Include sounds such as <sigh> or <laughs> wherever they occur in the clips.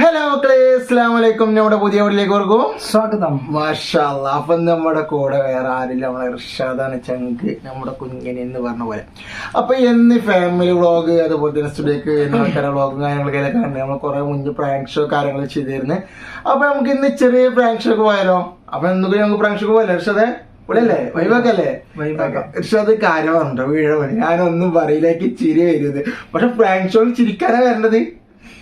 Hello മക്കളെ. അസ്സാം വലൈക്കും നമ്മുടെ പുതിയ വീട്ടിലേക്ക് ഓർക്കും സ്വാഗതം. മാഷാല്ല. അപ്പൊ നമ്മുടെ കൂടെ വേറെ ആരില്ല നമ്മളെ ഇർഷാദാണ് ചങ്ക്. നമ്മുടെ കുഞ്ഞൻ എന്ന് പറഞ്ഞ പോലെ. അപ്പൊ എന്ന് ഫാമിലി വ്ളോഗ് അതുപോലെ തന്നെ സ്റ്റുഡിയോക്ക് ആൾക്കാരെ വ്ളോഗും കാര്യങ്ങളൊക്കെ കണ്ട് നമ്മൾ കുറെ മുന്നേ പ്രാങ്ക് ഷോ കാര്യങ്ങൾ ചെയ്തിരുന്നു. അപ്പൊ നമുക്ക് ഇന്ന് ചെറിയ പ്രാങ്ക് ഷോക്ക് പോയാലോ? അപ്പൊ എന്തൊക്കെ നമുക്ക് പ്രാങ്ക് ഷോ പോയാലോ ഇർഷാദേ? ഇവിടെയല്ലേ? വൈബാക്കല്ലേ വൈബാക്കാം. ഇർഷാദ് കാര്യം പറഞ്ഞോ വീഴ ഞാനൊന്നും പറയിലേക്ക് ചിരി വരുന്നത് പക്ഷെ പ്രാങ്ക് ഷോയിൽ ചിരിക്കാനാ വരേണ്ടത്.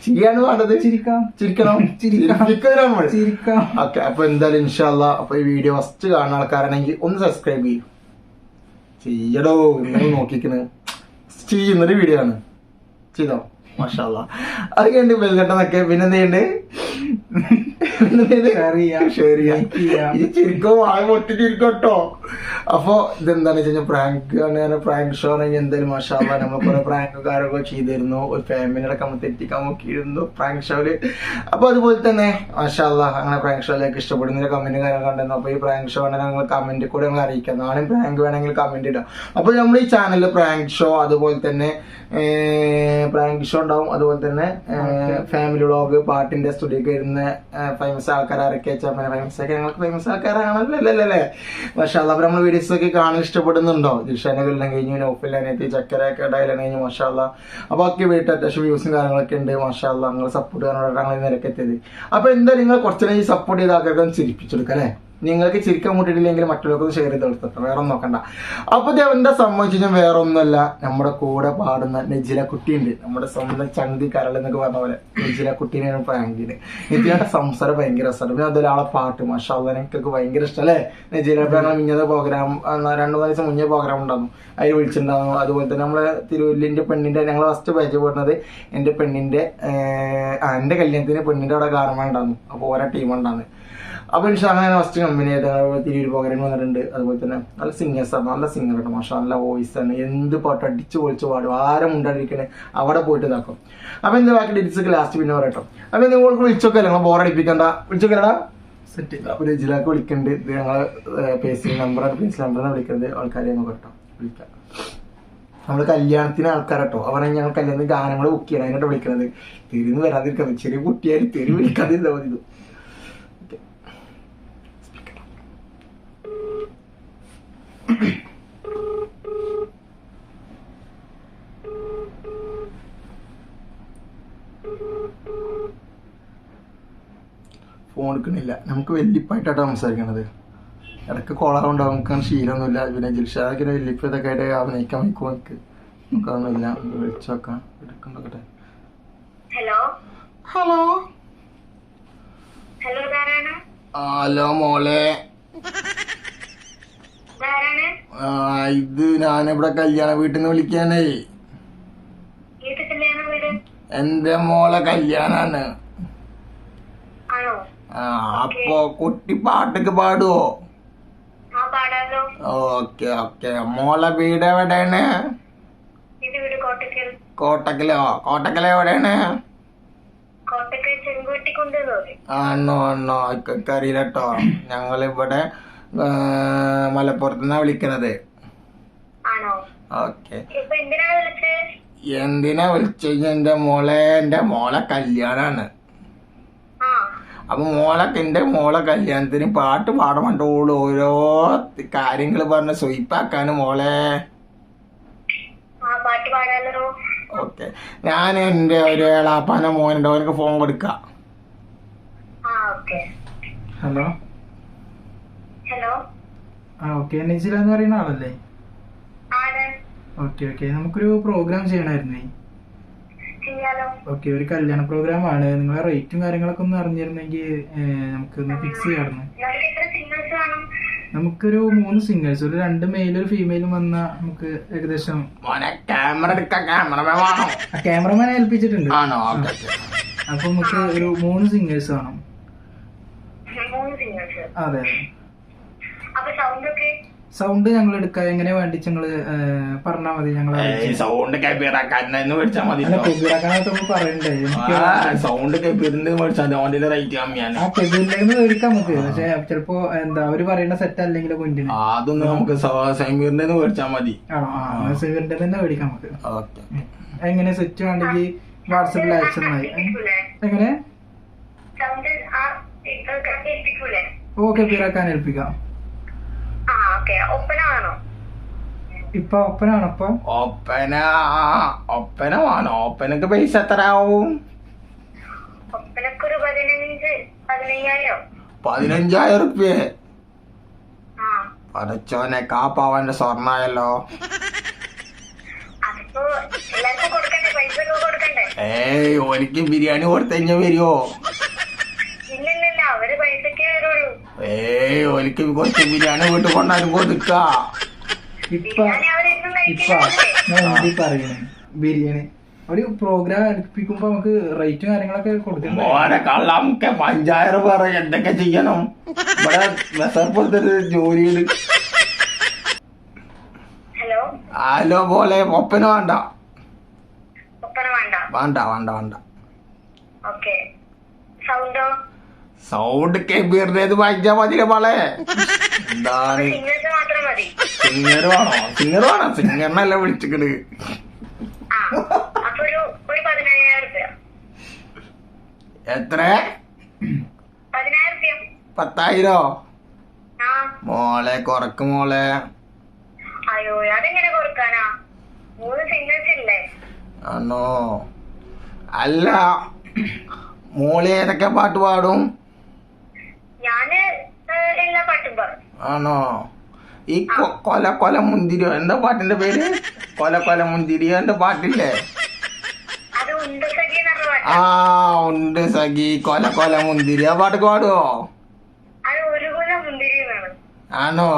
ചിരിയാണ് വേണ്ടത്. ചിരിക്കാം. ചിരിക്കണം. <laughs> ചിരിക്കാം. ചിരിക്കണം ചിരിക്കാം. ഓക്കെ അപ്പൊ എന്തായാലും ഇൻഷാല്ല അപ്പൊ ഈ വീഡിയോ ഫസ്റ്റ് കാണുന്ന ആൾക്കാരാണെങ്കിൽ ഒന്ന് സബ്സ്ക്രൈബ് ചെയ്യും. ചെയ്യടോ നിങ്ങൾ നോക്കിക്കണ്. ചെയ്യുന്നൊരു വീഡിയോ ആണ്. ചെയ്തോ? മാഷാല്ല അത് കഴിഞ്ഞിട്ട് ബെൽഘട്ടനൊക്കെ പിന്നെ എന്ത് ചെയ്യണ്ട് Share ചെയ്യാം. ചെയ്യാം. ഇത് ചിരിക്കോ വായ പൊട്ടി ചിരിക്കട്ടോ അപ്പൊ ഇതെന്താന്ന് വെച്ച് കഴിഞ്ഞാൽ പ്രാങ്ക് ആണ് പ്രാങ്ക് ഷോ ആണെങ്കിൽ എന്തായാലും മഷാല നമ്മൾ കുറെ പ്രാങ്ക് കാര്യമൊക്കെ ചെയ്തിരുന്നു. ഒരു ഫാമിലിയുടെ നമ്മൾ തെറ്റിക്കാൻ നോക്കിയിരുന്നു പ്രാങ്ക് ഷോയിൽ അപ്പൊ അതുപോലെ തന്നെ മഷാല അങ്ങനെ പ്രാങ്ക് ഷോയിലേക്ക് ഇഷ്ടപ്പെടുന്ന കമന്റ് കാര്യങ്ങൾ കണ്ടിരുന്നു. അപ്പൊ ഈ പ്രാങ്ക് ഷോ ആണെങ്കിൽ ഞങ്ങൾ കമന്റ് കൂടെ ഞങ്ങൾ അറിയിക്കാം. നാളെ പ്രാങ്ക് വേണമെങ്കിൽ കമന്റ് ഇടാം. അപ്പൊ നമ്മൾ ഈ ചാനലിൽ പ്രാങ്ക് ഷോ അതുപോലെ തന്നെ പ്രാങ്ക് ഷോ ഉണ്ടാവും. അതുപോലെ തന്നെ ഫാമിലി വ്ളോഗ് പാട്ടിന്റെ സ്റ്റുഡിയോക്ക് വരുന്ന ഫേമസ് ആൾക്കാരൊക്കെ വെച്ചാൽ ഫേമസ് ഒക്കെ ഞങ്ങൾക്ക് ഫേമസ് ആൾക്കാരാണല്ലോ പക്ഷെ അല്ല നമ്മൾ വീഡിയോസ് ഒക്കെ കാണാൻ ഇഷ്ടപ്പെടുന്നുണ്ടോ? ജിഷാനെ കൊല്ലം കഴിഞ്ഞു നൗഫിൽ അനിയത്തി ചക്കരയൊക്കെ ഡയലാണ് കഴിഞ്ഞു മഷാല്ല അപ്പോൾ ഒക്കെ വീട്ടിൽ അത്യാവശ്യം വ്യൂസും കാര്യങ്ങളൊക്കെ ഉണ്ട് മഷാല്ല നിങ്ങൾ സപ്പോർട്ട് ചെയ്യാനോട് ഞങ്ങൾ നിരക്കെത്തിയത് അപ്പോൾ എന്തായാലും നിങ്ങൾ കുറച്ചു സപ്പോർട്ട് ചെയ്ത ആൾക്കാർക്ക് ചിരിപ്പിച്ചെടുക്കാം അല്ലേ? നിങ്ങൾക്ക് ചിരിക്കാൻ മുട്ടിട്ടില്ലെങ്കിൽ മറ്റുള്ളവർക്ക് ഷെയർ ചെയ്ത് കൊടുത്തിട്ട് വേറെ ഒന്നും നോക്കണ്ട. അപ്പൊ ഇത് എന്താ വേറെ ഒന്നുമല്ല നമ്മുടെ കൂടെ പാടുന്ന നെജില കുട്ടിയുണ്ട്. നമ്മുടെ സ്വന്തം ചന്തി കരൾ എന്നൊക്കെ പറഞ്ഞ പോലെ നെജില കുട്ടീനെയാണ് പ്രാങ്കിന് നെജിലയുടെ സംസാരം ഭയങ്കര രസമാണ്. പിന്നെ അതുപോലെ ആളെ പാട്ട് മാഷാല്ല എനിക്കൊക്കെ ഭയങ്കര ഇഷ്ടം അല്ലേ നെജില മിഞ്ഞത് പ്രോഗ്രാം രണ്ടു മൂന്ന് ദിവസം മുന്നേ പ്രോഗ്രാം ഉണ്ടായിരുന്നു. അതിൽ വിളിച്ചിട്ടുണ്ടായിരുന്നു. അതുപോലെ തന്നെ നമ്മളെ തിരുവല്ലിന്റെ പെണ്ണിന്റെ ഞങ്ങൾ ഫസ്റ്റ് പരിചയപ്പെടുന്നത് എന്റെ പെണ്ണിന്റെ എന്റെ കല്യാണത്തിന് പെണ്ണിന്റെ അവിടെ കാരണം ഉണ്ടായിരുന്നു. അപ്പോൾ ഓരോ ടീം ഉണ്ടായിരുന്നു. അപ്പൊ ഇൻഷാ അങ്ങനെ ഫസ്റ്റ് കമ്പനി തിരിയൊരു പകരം വന്നിട്ടുണ്ട്. അതുപോലെ തന്നെ നല്ല സിംഗേഴ്സ് ആണ് നല്ല സിംഗർ കേട്ടോ മാഷാ നല്ല വോയിസ് ആണ്. എന്ത് പാട്ട് അടിച്ചു പൊളിച്ച് പാടും. ആരും ഉണ്ടായിരിക്കണേ അവിടെ പോയിട്ട് ഇതാക്കും. അപ്പൊ എന്താ ബാക്കി ഡിറ്റ്സ് ലാസ്റ്റ് പിന്നെ പറയട്ടോ അപ്പൊ നിങ്ങൾക്ക് വിളിച്ചൊക്കെ നിങ്ങൾ ബോറടിപ്പിക്കണ്ട വിളിച്ചൊക്കെടാ സെറ്റ് അപ്പൊ രജിലാക്ക് വിളിക്കുന്നുണ്ട് ഇത് ഞങ്ങളെ പേസിംഗ് നമ്പർ പേസിംഗ് നമ്പറാണ് വിളിക്കുന്നത് ആൾക്കാരെ നമുക്ക് കേട്ടോ വിളിക്കാം. നമ്മൾ കല്യാണത്തിന് ആൾക്കാരട്ടോ അവരെ ഞങ്ങൾ കല്യാണത്തിന് ഗാനങ്ങൾ ബുക്ക് ചെയ്യണം. അതിനായിട്ട് വിളിക്കുന്നത് തിരിന്ന് വരാതിരിക്കുന്നത് ചെറിയ കുട്ടിയായി തെരുവ് വിളിക്കാതിരുന്നു മതി എടുക്കണില്ല നമുക്ക് വെല്ലിപ്പായിട്ടാണ് സംസാരിക്കണത്. ഇടയ്ക്ക് കോളറുണ്ടാവും നമുക്ക് അങ്ങനെ ശീലമൊന്നുമില്ല. പിന്നെ ജിൽഷാദിന് വെല്ലിപ്പ് ഇതൊക്കെ ആയിട്ട് അഭിനയിക്കാൻ വയ്ക്കും നമുക്ക് നമുക്കതൊന്നുമില്ല വിളിച്ചു നോക്കാം. എടുക്കണ്ടോട്ടെ? ഹലോ? ഹലോ? ഹലോ മോളെ. ഇത് ഞാനിവിടെ കല്യാണ വീട്ടിൽ നിന്ന് വിളിക്കാനേ എന്റെ മോളെ കല്യാണാണ്. അപ്പൊ കുട്ടി പാട്ടൊക്കെ പാടുവോ? Okay okay. മോളെ വീട് എവിടെയാണ്? കോട്ടക്കലോ? കോട്ടക്കല എവിടെയാണ്? ആണോ ആണോ അറിയില്ല കേട്ടോ ഞങ്ങളിവിടെ മലപ്പുറത്തുനിന്നാ വിളിക്കണത്. ഓക്കെ. എന്തിനാ വിളിച്ചത് എന്തിനാ വിളിച്ചു? കഴിഞ്ഞാ എന്റെ മോളെ എന്റെ മോളെ കല്യാണാണ്. അപ്പൊ മോളെ എന്റെ മോളെ കല്യാണത്തിന് പാട്ട് പാടമണ്ടോളൂ ഓരോ കാര്യങ്ങൾ പറഞ്ഞ് സ്വയിപ്പാക്കാണ് മോളെ. ആ പാട്ട് പാടാലോ? ഓക്കെ. ഞാൻ എന്റെ ഒരു ഏളാപ്പാന മോനുണ്ട് അവനക്ക് ഫോൺ കൊടുക്കാം. ആ ഓക്കെ. ഹലോ? ഹലോ? ആ ഓക്കെ. നിജില എന്ന് പറയുന്ന ആളല്ലേ? Okay okay. നമുക്കൊരു പ്രോഗ്രാം ചെയ്യണമായിരുന്നേ ഓക്കെ ഒരു കല്യാണ പ്രോഗ്രാം ആണ്. നിങ്ങളെ റേറ്റും കാര്യങ്ങളൊക്കെ ഒന്ന് അറിഞ്ഞിരുന്നെങ്കിൽ നമുക്ക് ഒന്ന് ഫിക്സ് വേണം നമുക്കൊരു മൂന്ന് സിംഗേഴ്സ് ഒരു രണ്ട് മെയിലും ഒരു ഫീമെയിലും വന്ന നമുക്ക് ഏകദേശം മോനെ ക്യാമറ ക്യാമറമാനെ ഏൽപ്പിച്ചിട്ടുണ്ട്. അപ്പൊ നമുക്ക് ഒരു മൂന്ന് സിംഗേഴ്സ് വേണം. മൂന്ന് സിംഗേഴ്സ് അതെ അതെ. സൗണ്ട് ഞങ്ങൾ എടുക്കാൻ എങ്ങനെ വേണ്ടി ഞങ്ങൾ പറഞ്ഞാൽ മതി ഞങ്ങൾ സൗണ്ട് കബീറാക്കാരനെന്ന് മേടിച്ചാൽ മതി സൗണ്ട് നമുക്ക്. പക്ഷെ ചിലപ്പോ എന്താ അവർ പറയുന്ന സെറ്റ് അല്ലെങ്കിൽ അതൊന്നും നമുക്ക് സമീറിന്റെ മേടിച്ചാൽ മതി. സമീറിന്റെ തന്നെ നമുക്ക്. എങ്ങനെ സെറ്റ് വേണ്ടെങ്കിൽ വാട്സപ്പിൽ അയച്ചെന്നായി എങ്ങനെ? ഓക്കെ കബീറാക്കാൻ ഏൽപ്പിക്കാം. ഇപ്പൊ ഒപ്പനാണോ ഇപ്പൊ? ഒപ്പന ഒപ്പന വേണോ? ഒപ്പനക്ക് പൈസ എത്ര ആവും പതിനഞ്ചായിരം റുപ്യ. ആ. പടച്ചോനെ കാപ്പാവന്റെ സ്വർണായല്ലോ. ഏയ് ഓനിക്ക് ബിരിയാണി കൊടുത്തഞ്ഞ വരുമോ ഇല്ലില്ലില്ല അവർ പൈസക്ക് വരുള്ളൂ. ഏയ് ഓനിക്ക് കുറച്ച് ബിരിയാണി വീട്ടിൽ കൊണ്ടാലും കൊടുക്ക ഇപ്പൊ ബിരിയാണി അവരെന്നും ഇപ്പൊ കഴിക്കുന്നില്ലേ ഞാൻ എന്തി പറയണേ? ബിരിയാണി. ഒരു പ്രോഗ്രാം അടുപ്പിക്കുമ്പോ നമുക്ക് റേറ്റും കാര്യങ്ങളൊക്കെ മോനെ കള്ളാമൊക്കെ പഞ്ചായറ് പറ എന്തൊക്കെ ചെയ്യണം? ഇവിടെ ബസർപ്പുറത്തൊരു ജോലിയുണ്ട്. ഹലോ? പോലെ ഒപ്പന വേണ്ട. വേണ്ട? വേണ്ട വേണ്ട സൗണ്ടോ? സൗണ്ട് കെബീറിനേത് വായിച്ചാ മതിലെ മോളെ. എന്താണ്? സിംഗർ വേണോ? സിംഗർ വേണോ? സിംഗറിനല്ല വിളിച്ചിക്കണ്. എത്ര? പത്തായിരോ? മോളെ കൊറക്ക് മോളെ. അയ്യോ അതെങ്ങനെ കൊടുക്കാനാ മൂന്ന് സിംഗേഴ്സ് ഇല്ലേ? ആണോ? അല്ല മോളെ ഏതൊക്കെ പാട്ട് പാടും ഞാൻ ഏഹ്, എല്ലാ പാട്ടും പറയും ആണോ? ഈ കൊല കൊല മുന്തിരിയോ? എന്താ പാട്ടിന്റെ പേര്? കൊല കൊല മുന്തിരിയോ? എന്റെ പാട്ടില്ലേ? ആ ഉണ്ട് സഖി. കൊല കൊല മുന്തിരി. ആ പാട്ട് പാടുവോ? ആണോ?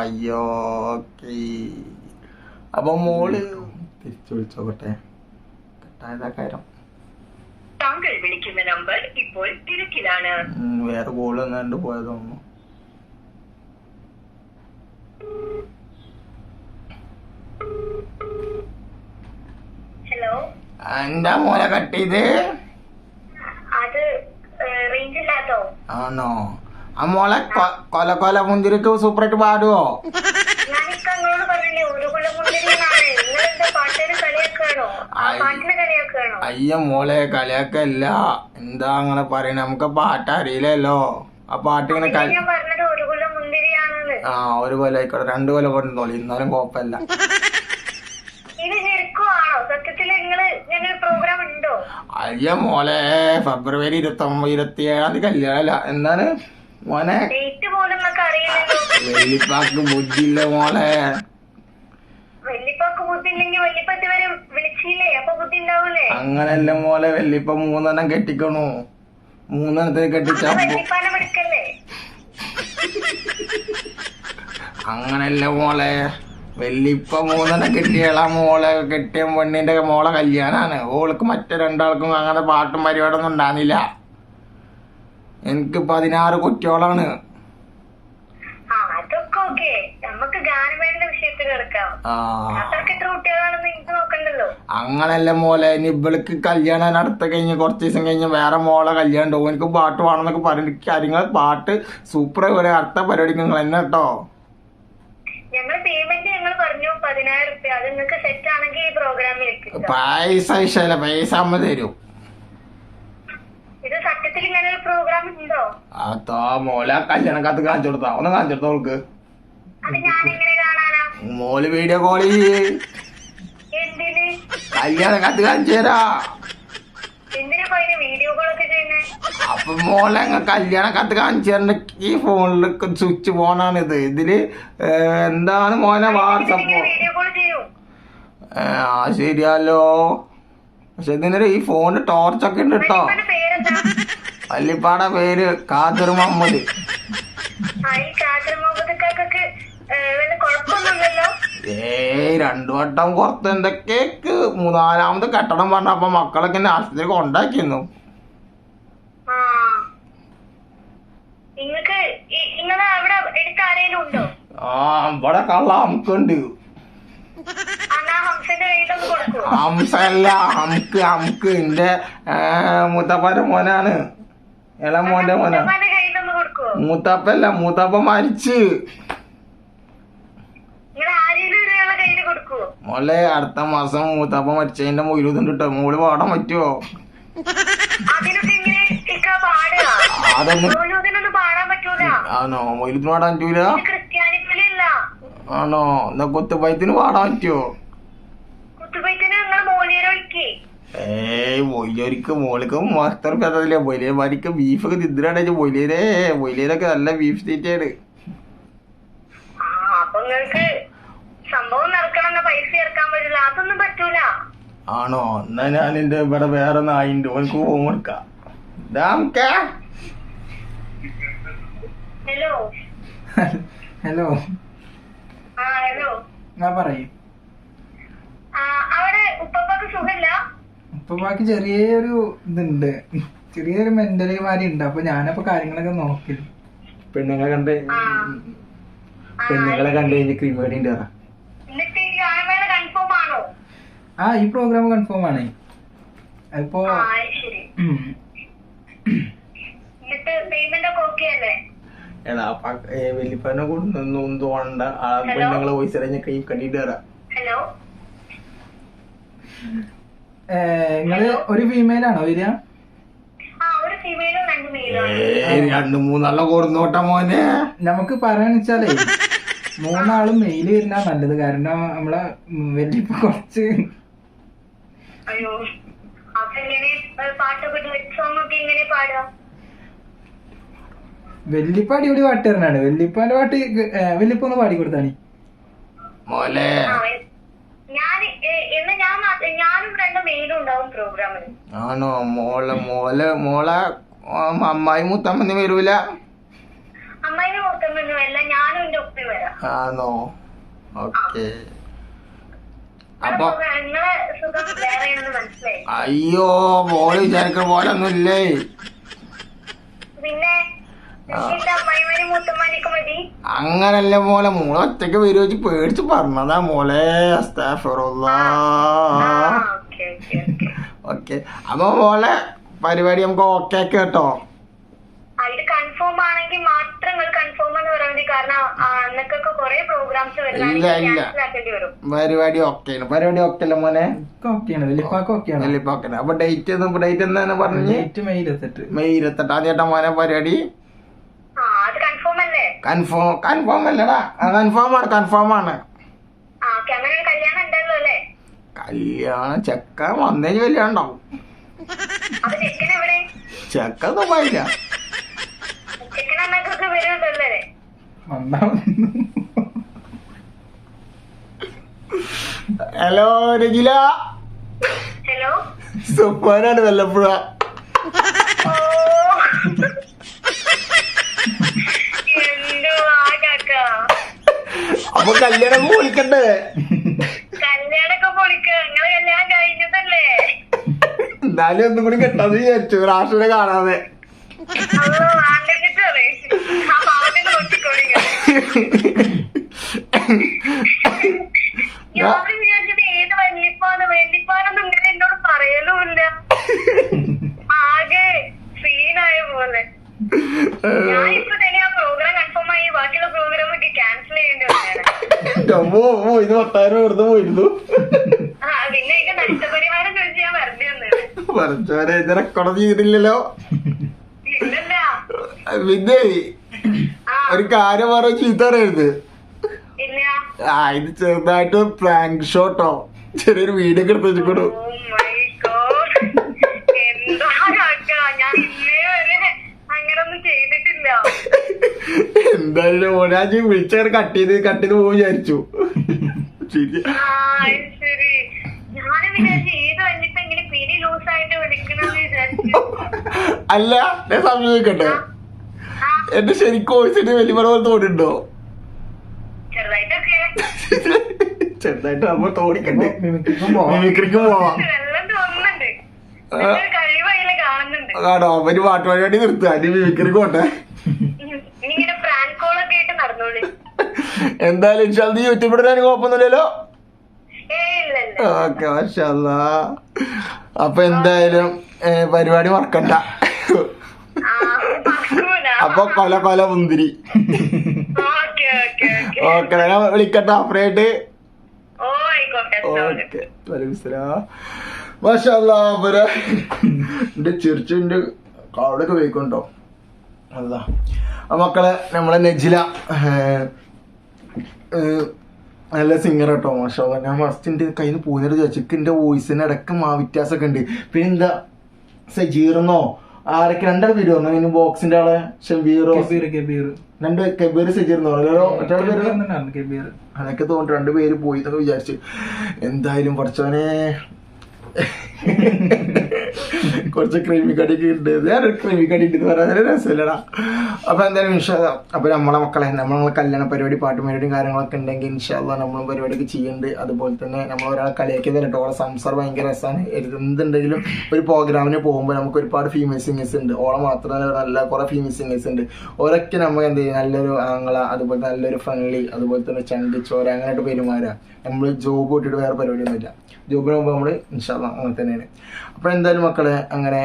അയ്യോ അപ്പൊ മോൾ തിരിച്ചു വിളിച്ചോട്ടെ കട്ടായതാ കാര്യം. താങ്കൾ വിളിക്കുന്ന നമ്പർ ഇപ്പോൾ തിരക്കിലാണ്. വേറെ കോൾ എങ്ങാണ്ട് പോയതോന്നു ഹലോ എന്താ മോനെ കട്ട് ചെയ്ത്? അത് റേഞ്ച് ഇല്ലാത്തോ? ആണോ ആ മോളെ കൊല കൊല മുന്തിരിക്ക് സൂപ്പറായിട്ട് പാടുവോ ഞാനിപ്പോ അങ്ങോട്ട് പറഞ്ഞില്ലേ ഒരു കുല മുന്തിരി എന്നാണ് നിങ്ങൾ എന്താ പാട്ടിന് കളിയാക്കുകയാണോ ആ ആയി. പാട്ടിന് കളിയാക്കുകയാണോ അയ്യ മോളെ കളിയാക്കല്ല എന്താ അങ്ങനെ പറയണ? നമുക്ക് പാട്ട് അറിയില്ലല്ലോ. ആ പാട്ട് ഇങ്ങനെ കളി ആ ഒരു കൊല്ലം ആയിക്കോട്ടെ. രണ്ട് കൊല കൊണ്ടോളി ഇന്നാലും കുഴപ്പമില്ല. അയ്യ മോളെ ഫെബ്രുവരി ഇരുപത്തി ഒമ്പത് ഇരുപത്തി ഏഴാം തീയതി കല്യാണല്ല എന്താണ്? മോനെ? വെള്ളിപ്പാക്ക് ബുദ്ധിയില്ല മോളെ. അങ്ങനല്ല മോലെ വെല്ലിപ്പ മൂന്നെണ്ണം കെട്ടിക്കണു. മൂന്നെണ്ണത്തിന് കെട്ടിച്ച അങ്ങനല്ല മോളെ. വെല്ലിപ്പ മൂന്നെണ്ണം കെട്ടിയാളാ മോളെ. കെട്ടിയ പെണ്ണിന്റെ മോളെ കല്യാണാണ്. ഓൾക്ക് മറ്റേ രണ്ടാൾക്കും അങ്ങനെ പാട്ടും പരിപാടിയൊന്നും ഉണ്ടാകുന്നില്ല എനിക്ക് പതിനാറ് കുട്ടിയോളാണ് ആ അതൊക്കെ ഓക്കെ നമുക്ക് ഗാനമേളയുടെ വിഷയത്തിൽ കിടക്കാം ആ അത്രയ്ക്ക് എത്ര കുട്ടികളാണെന്ന് എനിക്ക് നോക്കണ്ടല്ലോ അങ്ങനല്ല മോലെ ഇനി ഇവൾക്ക് കല്യാണം നടത്ത കഴിഞ്ഞ കുറച്ച് ദിവസം കഴിഞ്ഞ് വേറെ മോളെ കല്യാണം ഉണ്ടാവും. എനിക്ക് പാട്ട് വേണമെന്നൊക്കെ പറഞ്ഞു കാര്യങ്ങൾ പാട്ട് സൂപ്പർ ഒരു അടുത്ത പരിപാടി നിങ്ങൾ എന്നെ കേട്ടോ. പൈസ വിഷയല്ല പൈസ അമ്മ തരും. ഇത് സത്യത്തിൽ ഇങ്ങനെ ഒരു പ്രോഗ്രാം ഉണ്ടോ? അതാ ആ കല്യാണം കത്ത് കാണിച്ചു കൊടുത്താ. ഒന്ന് കാണിച്ചു കൊടുത്താ അവൾക്ക് അത് ഞാൻ എങ്ങനെ കാണാനാ മോൾ വീഡിയോ കോൾ ചെയ്യ്. കല്യാണം കത്ത് കാണിച്ചു തരാ. അപ്പൊ മോളെ കല്യാണം കത്ത് കാണിച്ചു തരണ്ട. ഈ ഫോണിൽ സ്വിച്ച് ഫോണാണ് ഇത്. ഇതിൽ എന്താണ് മോനെ വാട്സപ്പ് ആ ശരിയല്ലോ. പക്ഷെ ഇതിനൊരു ഈ ഫോണിന് ടോർച്ചൊക്കെ ഉണ്ട് കേട്ടോ വല്ലിപ്പാടെ പേര് കാദർ മുഹമ്മദ് ആ ഈ കാസർ മുഹമ്മദ്ക്കാക്കൊക്കെ വല്ല കുഴപ്പമൊന്നുമില്ലല്ലോ ഏയ് രണ്ടു വട്ടം കുറത്ത് എന്തൊക്കെ മൂന്നാലാമത് കെട്ടണം പറഞ്ഞപ്പോ മക്കളൊക്കെ എന്നെ ആശുപത്രി കൊണ്ടാക്കിയിരുന്നു ആ. ഇവിടെ കള്ള അമുക്കുണ്ട്. അംസല്ല അമുക്ക് അമുക്ക് എന്റെ മൂത്തപ്പന്റെ മോനാണ്. ഇള മോന്റെ മോനാ. ഉമ്മന്റെ കയ്യിലൊന്ന് കൊടുക്കൂ മൂത്തപ്പല്ല മൂത്തപ്പ മരിച്ച് നിങ്ങൾ ആരെങ്കിലും ഒരാളെ കയ്യിൽ കൊടുക്കൂ മോളെ അടുത്ത മാസം മൂത്തപ്പ മരിച്ചതിന്റെ മൊയിലുതുണ്ട് കേട്ടോ മോൾ പാടാൻ പറ്റുമോ അതൊന്നും ആണോ? മൊയിലത്തിന് പാടാൻ പറ്റൂല? ആണോ? എന്നാ കുത്തുപയത്തിന് പാടാൻ പറ്റുമോ ഏയ് മൊയിലൊരിക്ക് മോളിക്ക് മാസ്റ്റർ പെതല്ലേ മൊയിലേമാരിക്ക് ബീഫൊക്കെ തിന്നിട്ടാണ് മൊയിലേരെ മൊയിലേരൊക്കെ നല്ല ബീഫ് തീറ്റയാണ്. സംഭവം പൈസ ചേർക്കാൻ പറ്റില്ല. അതൊന്നും പറ്റൂല. ആണോ? എന്നാ ഞാൻ എന്റെ ഇവിടെ വേറെ നായിണ്ട് ഓനക്ക് ഫോൺ കൊടുക്കാം ഹലോ ഹലോ ആ ഹലോ ഞാൻ പറയും. അവിടെ ഉപ്പക്ക് സുഖമില്ല? ചെറിയൊരു ഇതുണ്ട്. ചെറിയൊരു മെന്റലി മാതിരി ഉണ്ട്. അപ്പൊ ഞാനപ്പോ കാര്യങ്ങളൊക്കെ നോക്കി. പെണ്ണുങ്ങളെ കണ്ട് ആ. പെണ്ണുങ്ങളെ കണ്ടു കഴിഞ്ഞ് ക്രിമേടിന്റെ എന്നിട്ട് ഈ ഗാനമേള കൺഫേം ആണോ ആ ഈ പ്രോഗ്രാം കൺഫേം ആണ്. അപ്പോ എടാ വലിയപ്പനെ കൊണ്ടൊന്നും തോന്നണ്ട ആ പെണ്ണുങ്ങളെ വോയിസ് അറിഞ്ഞ കൈ കണ്ടിട്ട് വരാം. നിങ്ങൾ ഒരു ഫീമെയിൽ ആണോ വരിക? ആ ഒരു ഫീമെയിലും രണ്ട് മൂന്നെണ്ണം കൊടുന്നോട്ട മോനെ. നമുക്ക് പറയാന്ന് വെച്ചാലേ മൂന്നാളും മെയിൽ വരുന്ന നല്ലത്. കാരണം നമ്മളെ വലിയ കുറച്ച് അയ്യോ അപ്പൊ എങ്ങനെ പാട്ടൊക്കെ ഡുവറ്റ് സോങ് ഒക്കെ എങ്ങനെ പാടുക? വെല്ലിപ്പ അടിപൊളി പാട്ട് തരണാണ്. വല്യപ്പാന്റെ പാട്ട് വെല്ലിപ്പ വല്യപ്പ ഒന്ന് പാടി കൊടുത്താണ് മോലെ ഞാൻ ഏ- ഞാൻ മാത്ര- ഞാനും രണ്ടും മെയിലും ഉണ്ടാവും പ്രോഗ്രാമിന് ആണോ? മോളെ മോളെ മോളെ? അമ്മായി മുത്തമ്മന്ന് വരൂല? അമ്മായിനെ പുറത്തൊന്നും വരില്ല. ഞാനും എന്റെ ഒപ്പി വരാം. ആണോ? ഓക്കെ. അപ്പൊ അയ്യോ മോൾ വിചാരിക്കുന്ന പോലെ ഒന്നുമില്ലേ അങ്ങനല്ല മോളെ മോളെ ഒറ്റയ്ക്ക് വരുവ വെച്ച് പേടിച്ച് പറഞ്ഞതാ മോളെ ഓക്കെ അപ്പൊ മോളെ പരിപാടി നമുക്ക് ഓക്കെ ആക്കി കേട്ടോ. കൺഫേം ആണെങ്കിൽ മാത്രം കൺഫേം എന്ന് പറയാൻ കാരണം ആ, അന്നൊക്കെ കുറെ പ്രോഗ്രാംസ് വരുന്നതാണെങ്കിൽ ഇല്ല, ഇല്ല. പരിപാടി ഓക്കെ ആണ്. പരിപാടി ഓക്കെ അല്ലേ മോനെ? ഓക്കെയാണ് ഓക്കെയാണ് ആണ്. അപ്പൊ ഡേറ്റ് ഡേറ്റ് എന്താണ് പറഞ്ഞ്? ഡേറ്റ് മെയ് ഇരുപത്തെട്ട്. മെയ് ഇരുപത്തെട്ട്. മോനെ പരിപാടി? ആ അത് കൺഫേം അല്ലേ? കൺഫേം കൺഫേം അല്ലടാ. കൺഫേം ആണ് കൺഫേം ആണ്. കല്യാണം ഉണ്ടല്ലോ അല്ലേ? കല്യാണം ചെക്കൻ വന്നേ കല്യാണം ഉണ്ടാവും. ചെക്കൻ അല്ലേ? വന്നാ ഹലോ രജില ഹലോ സുപ്പാനാണ് വല്ലപ്പുഴ. അപ്പൊ കല്യാണം പൊളിക്കണ്ടേ? എന്നാലും ഒന്നും കൂടി കെട്ടാന്ന് വിചാരിച്ചു. റാഷിനെ കാണാതെ. ഞാൻ <laughs> വല്യപ്പാണ് വെള്ളിപ്പാനൊന്നും ഇങ്ങനെ എന്നോട് പറയലുമില്ല. ആകെ സീനായ പോലെ. ഞാൻ ഇപ്പൊ തന്നെ ആ പ്രോഗ്രാം കൺഫേം ആയി. ബാക്കിയുള്ള പ്രോഗ്രാം ഒക്കെ ക്യാൻസൽ ചെയ്യേണ്ടി വന്നു ഇത് പത്തായിരം വെറുതെ പോയിരുന്നു. പിന്നെ എനിക്ക് നഷ്ടപരിഹാരം ചോദിച്ച് ഞാൻ വെറുതെ പറച്ചോരെ ഇത് റെക്കോർഡ് ചെയ്തിട്ടില്ലല്ലോ. പിന്നെ ഒരു കാര്യം പറഞ്ഞ ചീത്ത പറയരുത്. ആ ഇത് ചെറുതായിട്ട് പ്രാങ്ക് ഷോട്ടോ ചെറിയൊരു വീഡിയോ ഒക്കെ എടുത്ത് വെച്ചിക്കണു Oh എന്തായാലും ഒരാഴ്ച വിളിച്ചാൽ കട്ട് ചെയ്ത് കട്ട് ചെയ്ത് പോകും വിചാരിച്ചു. ശരി. അല്ല ഞാൻ സംശയിക്കട്ടെ. എന്റെ ശരിക്കും വോയിസിട്ട് വലിയ പോലെ തോന്നിട്ടുണ്ടോ ചെറുതായിട്ടൊക്കെ. <laughs> ചെറുതായിട്ട് നമ്മൾ തോന്നിക്കണ്ടേ മിമിക്രിക്കും പോവാം. ആണോ അവർ പാട്ട് പരിപാടി നിർത്തുക അതിന് മിമിക്രിക്ക് പോട്ടെ. എന്തായാലും ഇൻഷാൽ നീ യൂട്യൂബിൽ എനിക്ക് കുഴപ്പമൊന്നുമില്ലല്ലോ? ഓക്കെ മാഷല്ല അപ്പൊ എന്തായാലും പരിപാടി മറക്കണ്ട. അപ്പൊ കൊല കൊല മുന്തിരി. Okay okay okay. ഓക്കെ ഞാൻ വിളിക്കട്ടെ അപ്പറേറ്റ്. ഓക്കെ. എന്റെ ചിരിച്ചിന്റെ അവിടെയൊക്കെ ഉപയോഗിക്കുന്നുണ്ടോ അല്ല ആ മക്കളെ നമ്മളെ നെജില നല്ല സിംഗർ കേട്ടോ മാഷാ. ഞാൻ ഫസ്റ്റ് എന്റെ കയ്യിൽ നിന്ന് പോകുന്നൊരു ചോദിച്ചു എന്റെ വോയിസിന് ഇടയ്ക്ക് മാ വ്യത്യാസമൊക്കെ ഉണ്ട്. പിന്നെ എന്താ സജീർന്നോ? ആരൊക്കെ? രണ്ടാൾ വീഡിയോ ബോക്സിന്റെ ആളെ? ഷബീറോ? രണ്ട് കബീർ സജീർന്നോ പറഞ്ഞു മറ്റേ പേര് കബീർ തന്നെയാണ് കബീർ. അതൊക്കെ തോന്നി രണ്ട് പേര് പോയി എന്നൊക്കെ വിചാരിച്ചു. എന്തായാലും പഠിച്ചവനെ കുറച്ച് ക്രീമിക്കടിക്ക് ഉണ്ട് വേറൊരു കടി ഉണ്ട് പറയാൻ രസമില്ലടാ. അപ്പൊ എന്തായാലും ഇൻഷാല്ല അപ്പൊ നമ്മളെ മക്കളെ നമ്മളെ കല്യാണ പരിപാടി പാട്ട് പരിപാടിയും കാര്യങ്ങളൊക്കെ ഉണ്ടെങ്കിൽ ഇൻഷാല്ല നമ്മളും പരിപാടിയൊക്കെ ചെയ്യുന്നുണ്ട് അതുപോലെ തന്നെ നമ്മൾ ഒരാളെ കളിയാക്കി കേട്ടോ ഓളെ സംസാരം ഭയങ്കര രസമാണ്. എന്തുണ്ടെങ്കിലും ഒരു പ്രോഗ്രാമിന് പോകുമ്പോൾ നമുക്ക് ഒരുപാട് ഫീമെയിൽ സിംഗേഴ്സ് ഉണ്ട്. ഓളെ മാത്രമല്ല നല്ല കുറെ ഫീമെയിൽ സിംഗേഴ്സ് ഉണ്ട്. ഓരൊക്കെ നമുക്ക് എന്ത് ചെയ്യും? നല്ലൊരു ആങ്ങള അതുപോലെ നല്ലൊരു ഫ്രണ്ട്ലി അതുപോലെ തന്നെ ചണ്ട് ചോര അങ്ങനെയായിട്ട് പെരുമാറുക. നമ്മൾ ജോബ് കൂട്ടിയിട്ട് വേറെ പരിപാടിയൊന്നുമില്ല. ജോബിന് പോകുമ്പോൾ നമ്മൾ ഇൻഷാല്ല അങ്ങനെ തന്നെയാണ്. അപ്പോൾ എന്തായാലും മക്കളെ അങ്ങനെ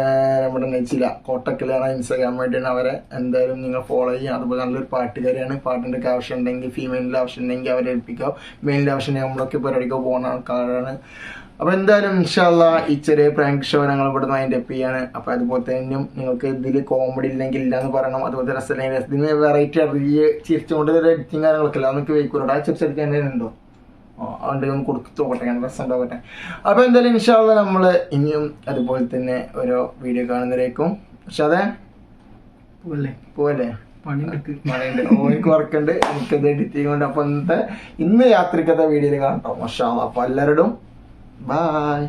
ഏർ നമ്മുടെ നെച്ചില കോട്ടക്കലാണ് ഇൻസ്റ്റാഗ്രാം വേണ്ടിയാണ് അവരെ എന്തായാലും നിങ്ങൾ ഫോളോ ചെയ്യുക. അതുപോലെ നല്ലൊരു പാട്ടുകാരിയാണ്. പാട്ടിന്റെ ആവശ്യം ഉണ്ടെങ്കിൽ ഫീമെയിലിന്റെ ആവശ്യം ഉണ്ടെങ്കിൽ അവരെ ഏൽപ്പിക്കാം മെയിലിന്റെ ആവശ്യം ഉണ്ടെങ്കിൽ നമ്മളൊക്കെ പരിപാടിക്ക് പോകുന്ന ആൾക്കാരാണ്. അപ്പോൾ എന്തായാലും ഇൻഷാല്ല ഈ ചെറിയ പ്രാങ്ക് ഷോ ഞങ്ങൾ ഇവിടെ നിന്ന് അതിന്റെ ചെയ്യാണ്. അപ്പോൾ അതുപോലെ തന്നെ നിങ്ങൾക്ക് ഇതിൽ കോമഡി ഇല്ലെങ്കിൽ ഇല്ല എന്ന് പറയണം. അതുപോലെ രസമില്ലെങ്കിൽ ഇതിന് വെറൈറ്റി അറിയ ചിരിച്ചുകൊണ്ട് ഒരു എഡിറ്റിങ് കാര്യങ്ങളൊക്കെ ഇല്ല. അതൊക്കെ വയ്ക്കൂലോ ആ ചിരിച്ചെടുക്കാൻ ഉണ്ടോ? അതുകൊണ്ട് ഒന്ന് കൊടുത്തു നോക്കട്ടെ ഞാൻ പ്രശ്നം ഉണ്ടാകട്ടെ അപ്പോൾ എന്തായാലും ഇൻഷാല്ല നമ്മൾ ഇനിയും അതുപോലെ തന്നെ ഓരോ വീഡിയോ കാണുന്നവരേക്കും. പക്ഷെ അതെ പോലെ പോലെ പണി എടുക്ക് പറയുന്നുണ്ട് ഓനിക്ക് വർക്കുണ്ട് എനിക്കത് എഡിറ്റിംഗ് ഉണ്ട് അപ്പൊ ഇന്നത്തെ ഇന്ന് രാത്രിക്കത്തെ വീഡിയോയിൽ കാണട്ടോ മഷാ അപ്പൊ എല്ലാവരോടും ബായ്